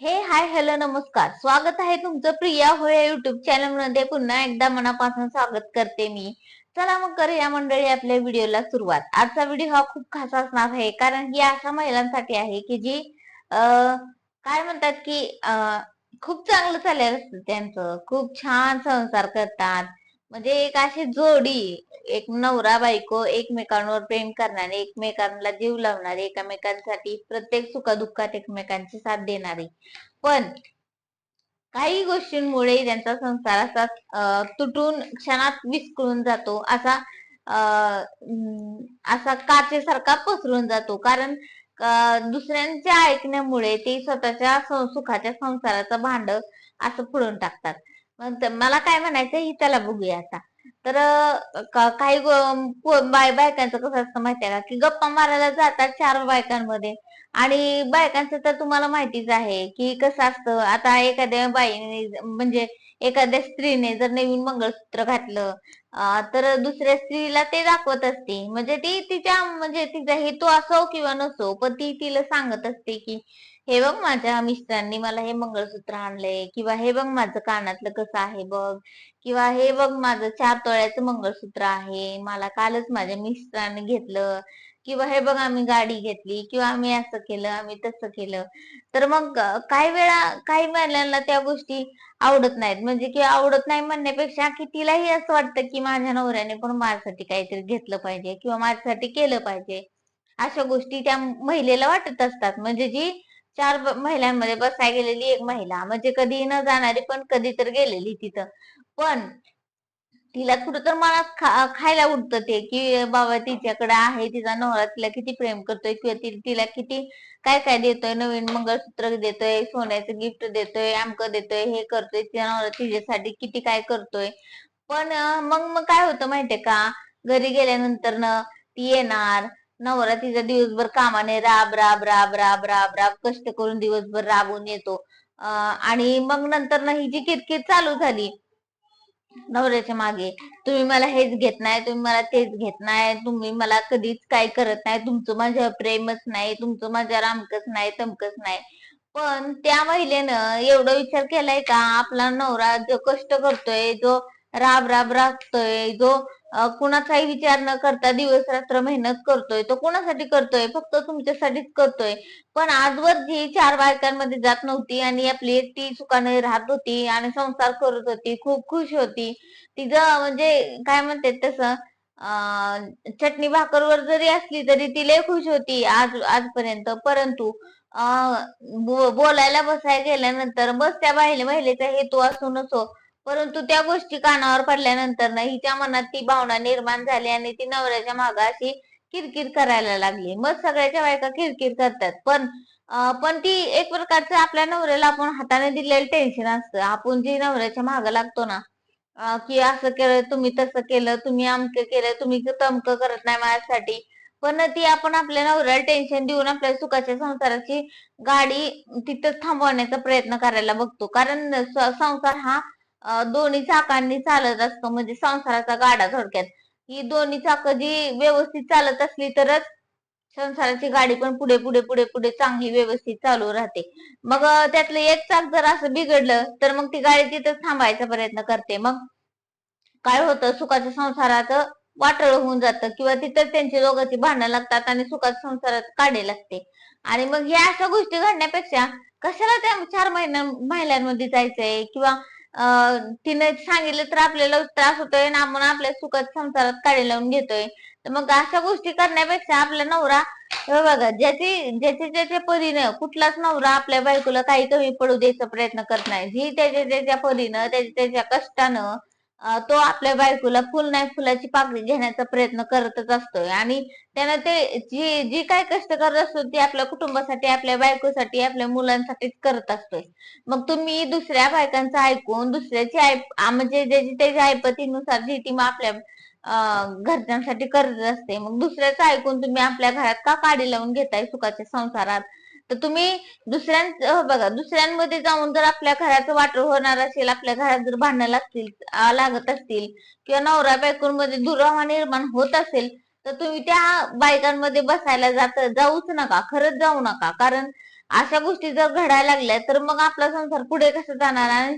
हे hi hello नमस्कार. स्वागत आहे तुमचं प्रिया होय युट्यूब चॅनलमध्ये. पुन्हा एकदा मनापासून स्वागत करते मी. चला मग करूया मंडळी आपल्या व्हिडिओला सुरुवात. आजचा व्हिडिओ हा खूप खास असणार आहे कारण ही अशा महिलांसाठी आहे की जी काय म्हणतात की खूप चांगलं चाललेलं असतं त्यांचं. खूप छान संसार करतात. म्हणजे एक अशी जोडी एक नवरा बायको एकमेकांवर प्रेम करणारे एकमेकांना जीव लावणारे एकमेकांसाठी प्रत्येक सुखदुःखात एकमेकांची साथ देणारे. पण काही गोष्टींमुळे त्यांचा संसार असा तुटून क्षणात विस्कळून जातो. असा अं, असा काचेसारखा पसरून जातो. कारण दुसऱ्यांच्या ऐकण्यामुळे ते स्वतःच्या सुखाच्या संसाराचं भांड असं फुडून टाकतात. मग मला काय म्हणायचं ही त्याला बघूया आता. तर काही बाय बायकांचं कसं असतं माहितीये का? की गप्पा मारायला जातात चार बायकांमध्ये. आणि बायकांचं तर तुम्हाला माहितीच आहे की कसं असतं आता एखाद्या बाईने म्हणजे एखाद्या स्त्रीने जर नवीन मंगळसूत्र घातलं अं, तर दुसऱ्या स्त्रीला ते दाखवत असते. म्हणजे ती तिच्या म्हणजे तिचा हेतू असो किंवा नसो पण ती तिला सांगत असते की हे बघ माझ्या मिस्टरांनी मला हे मंगळसूत्र आणलंय किंवा हे बघ माझं कानातलं कसं आहे बघ किंवा हे बघ माझं चार तोळ्याचं मंगळसूत्र आहे. मला कालच माझ्या मिस्टरांनी घेतलं. किंवा हे बघ आम्ही गाडी घेतली किंवा आम्ही असं केलं आम्ही तसं केलं. तर मग काही वेळा काही महिलांना त्या गोष्टी आवडत नाहीत. म्हणजे की आवडत नाही म्हणण्यापेक्षा की तिलाही असं वाटतं की माझ्या नवऱ्याने पण माझ्यासाठी काहीतरी घेतलं पाहिजे किंवा माझ्यासाठी केलं पाहिजे. अशा गोष्टी त्या महिलेला वाटत असतात. म्हणजे जी चार महिलांमध्ये बसाय गेलेली एक महिला. म्हणजे कधी न जाणारी पण कधी तर गेलेली तिथं. पण तिला कुठं तर मनात खा, खायला उठतं ते की बाबा तिच्याकडे आहे तिचा नवरा तिला किती प्रेम करतोय किंवा ति- तिला किती काय काय देतोय नवीन मंगळसूत्र देतोय सोन्याचं गिफ्ट देतोय अमकं देतोय हे करतोय तिचा नवरा तिच्यासाठी किती काय करतोय. पण अं, मग मग काय होतं माहितीये का? घरी गेल्यानंतर न ती येणार नवरा तिचा दिवसभर कामाने राब राब राब राब राब राब कष्ट करून दिवसभर राबून येतो. अं, आणि मग नंतर ना ही जी किरकिर चालू झाली नवऱ्याच्या मागे. तुम्ही मला हेच घेत नाही तुम्ही मला तेच घेत नाही तुम्ही मला कधीच काय करत नाही. तुमचं माझ्यावर प्रेमच नाही तुमचं माझ्यावर रामकच नाही तमकच नाही. पण त्या महिलेनं एवढा विचार केलाय का आपला नवरा जो कष्ट करतोय जो राब राब राबतोय जो कुणाचाही विचार न करता दिवस रात्र मेहनत करतोय तो कोणासाठी करतोय? फक्त तुमच्यासाठीच करतोय. पण आजवर जी चार बायकांमध्ये जात नव्हती आणि आपली एकटी सुखाने राहत होती आणि संसार करत होती खूप खुश होती तिचं म्हणजे काय म्हणते तसं चटणी भाकरवर जरी असली तरी ती लय खुश होती आज आजपर्यंत. परंतु अं, बोलायला बसायला गेल्यानंतर बस त्या बाहिले महिलेचा हेतू असो नसो परंतु त्या गोष्टी कानावर पडल्यानंतर ना हिच्या मनात ती भावना निर्माण झाली आणि ती नवऱ्याच्या मागे अशी किरकिर करायला लागली. मग सगळ्याच्या बायका किरकिर करतात. पण पण ती एक प्रकारचं आपल्या नवऱ्याला आपण हाताने दिलेलं टेन्शन असतं. आपण जे नवऱ्याच्या मागे लागतो ना की असं केलं तुम्ही तसं केलं तुम्ही अमकं केलं तुम्ही तमकं करत नाही माझ्यासाठी. पण ती आपण आपल्या नवऱ्याला टेन्शन देऊन आपल्या सुखाच्या संसाराची गाडी तिथंच थांबवण्याचा प्रयत्न करायला बघतो. कारण संसार हा दोन्ही चाकांनी चालत असतो म्हणजे संसाराचा गाडा थोडक्यात. ही दोन्ही चाक जी व्यवस्थित चालत असली तरच संसाराची गाडी पण पुढे पुढे पुढे पुढे चांगली व्यवस्थित चालू राहते. मग त्यातलं एक चाक जर असं बिघडलं तर मग ती गाडी तिथंच थांबायचा प्रयत्न करते. मग काय होतं सुखाच्या संसारात वाटळ होऊन जातं किंवा तिथंच त्यांची दोघांची भांडणं लागतात आणि सुखाच्या संसारात काढे लागते. आणि मग ह्या अशा गोष्टी घडण्यापेक्षा कशाला त्या चार महिन्या महिलांमध्ये जायचंय? किंवा तिने सांगितलं तर आपल्याला त्रास होतोय ना आपण आपल्या सुखात संसारात काढे लावून घेतोय. तर मग अशा गोष्टी करण्यापेक्षा आपला नवरा हे बघा ज्याची ज्याच्या ज्याच्या परीनं कुठलाच नवरा आपल्या बायकोला काही कमी पडू द्यायचा प्रयत्न करत नाही. जी त्याच्या त्याच्या परीनं त्याच्या त्याच्या कष्टानं तो आपल्या बायकोला फुल नाही फुलाची पाकळी घेण्याचा प्रयत्न करतच असतोय. आणि त्यानं ते जी जी काय कष्ट करत असतो ती आपल्या कुटुंबासाठी आपल्या बायकोसाठी आपल्या मुलांसाठीच करत असतोय. मग तुम्ही दुसऱ्या बायकांचं ऐकून दुसऱ्याची आई म्हणजे ज्याची त्याच्या ऐपतीनुसार जी ती मग आपल्या घरच्यांसाठी करत असते मग दुसऱ्याचं ऐकून तुम्ही आपल्या घरात का काडी लावून घेताय सुखाच्या संसारात? तर तुम्ही दुसऱ्यां बघा दुसऱ्यांमध्ये जाऊन जर आपल्या घराचं वाटर होणार असेल आपल्या घरात जर भांडणं लागतील लागत असतील किंवा नवरा बायकोंमध्ये दुरावा निर्माण होत असेल तर तुम्ही त्या बायकांमध्ये बसायला जात जाऊच नका खरंच जाऊ नका. कारण अशा गोष्टी जर घडायला लागल्या तर मग आपला संसार पुढे कसा जाणार? आणि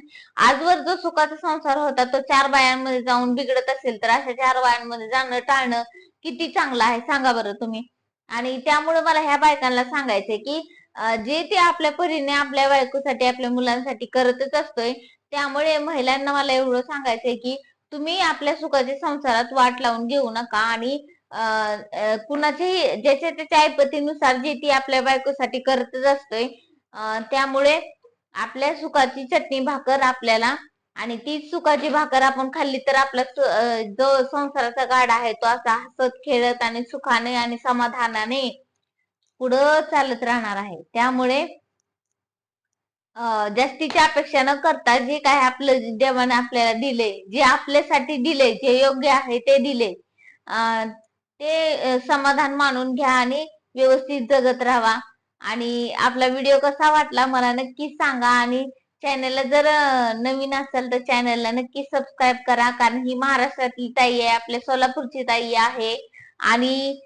आजवर जो सुखाचा संसार होता तो चार बायांमध्ये जाऊन बिघडत असेल तर अशा चार बायांमध्ये जाणं टाळणं किती चांगलं आहे सांगा बरं तुम्ही. आणि त्यामुळे मला ह्या बायकांना सांगायचंय की जे ते आपल्या परीने आपल्या बायकोसाठी आपल्या मुलांसाठी करतच असतोय त्यामुळे महिलांना मला एवढं सांगायचंय की तुम्ही आपल्या सुखाच्या संसारात वाट लावून घेऊ नका आणि कुणाच्याही ज्याच्या त्याच्या ऐपतीनुसार जे ती आपल्या बायकोसाठी करतच असतोय त्यामुळे आपल्या सुखाची चटणी भाकर आपल्याला आणि तीच सुखाची भाकर आपण खाल्ली तर आपला जो संसाराचा गाडा आहे तो असा हसत खेळत आणि सुखाने आणि समाधानाने पुढं चालत राहणार आहे. त्यामुळे जास्तीच्या अपेक्षा न करता जे काय आपलं देवाने आपल्याला दिले जे आपल्यासाठी दिले जे योग्य आहे ते दिले. ते समाधान मानून घ्या आणि व्यवस्थित जगत राहा. आणि आपला व्हिडिओ कसा वाटला मला नक्की सांगा आणि चॅनलला जर नवीन असाल तर चॅनलला नक्की सबस्क्राईब करा. कारण ही महाराष्ट्रातली ताई आहे आपल्या सोलापूरची ताई आहे. आणि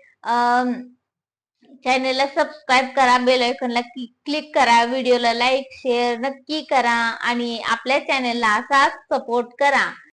चॅनलला सबस्क्राईब करा बेल आयकॉनला क्लिक करा व्हिडिओला लाईक शेअर नक्की करा आणि आपल्या चॅनलला असाच सपोर्ट करा.